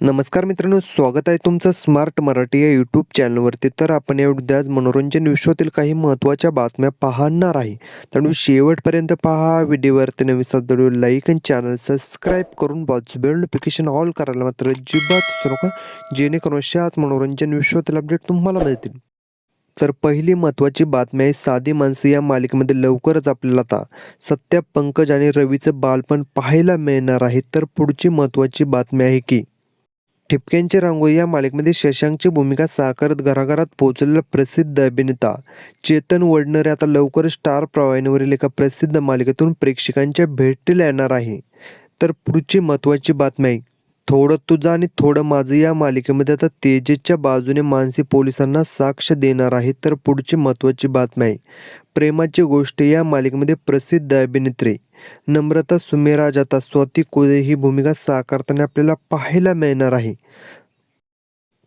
नमस्कार मित्रांनो स्वागत आहे तुमचं स्मार्ट मराठी या यूट्यूब चॅनलवरती तर आपण या आज मनोरंजन विश्वातील काही महत्त्वाच्या बातम्या पाहणार आहे. त्यामुळे शेवटपर्यंत पहा व्हिडिओवरती नवीन व्हिडिओ लाईक आणि चॅनल सबस्क्राईब करून बाजूबेल नोटिफिकेशन ऑल करायला मात्र अजिबात नका. जेणेकरून अशाच मनोरंजन विश्वातील अपडेट तुम्हाला मिळतील. तर पहिली महत्त्वाची बातमी आहे साधी माणसं या मालिकेमध्ये लवकरच आपल्याला आता सत्या पंकज आणि रवीचं बालपण पाहायला मिळणार आहे. तर पुढची महत्त्वाची बातमी आहे की ठिपक्यांची रांगोळी या मालिकेमध्ये शशांकची भूमिका साकारत घराघरात पोहोचलेला प्रसिद्ध अभिनेता चेतन वडनरे आता लवकर स्टार प्रवाहिनीवरील एका प्रसिद्ध मालिकेतून प्रेक्षकांच्या भेटीला येणार आहे. तर पुढची महत्त्वाची बातमी आहे थोडं तुझं आणि थोडं माझं या मालिकेमध्ये आता तेजेसच्या बाजूने मानसी पोलिसांना साक्ष देणार आहे तर पुढची महत्त्वाची बातमी आहे. प्रेमाची गोष्ट या मालिकेमध्ये प्रसिद्ध अभिनेत्री. नम्रता सुमेराज आता स्वाती कोदे ही भूमिका साकारताना आपल्याला पाहायला मिळणार आहे.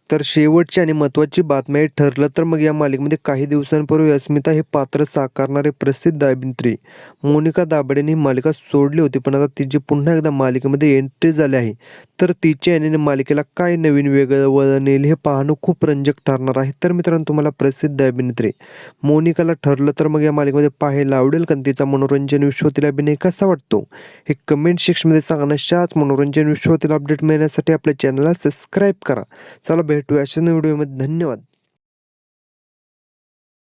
तर शेवटची आणि महत्त्वाची बातमी ठरलं तर मग या मालिकेमध्ये काही दिवसांपूर्वी अस्मिता हे पात्र साकारणारे प्रसिद्ध अभिनेत्री. मोनिका दाबडेने ही मालिका सोडली होती पण आता तिची पुन्हा एकदा मालिकेमध्ये एंट्री झाली आहे तर तिच्या याने मालिकेला काय नवीन वेगळं वळण येईल हे पाहणं खूप रंजक ठरणार आहे. तर मित्रांनो तुम्हाला प्रसिद्ध अभिनेत्री मोनिकाला ठरलं तर मग या मालिकेमध्ये पाहायला आवडेल कारण तिचा मनोरंजन विश्वातील अभिनय कसा वाटतो? हे कमेंट सेक्शनमध्ये सांगा अशाच मनोरंजन विश्वातील अपडेट मिळण्यासाठी आपल्या चॅनलला सबस्क्राईब करा. चला भेटूया अशा व्हिडिओमध्ये धन्यवाद.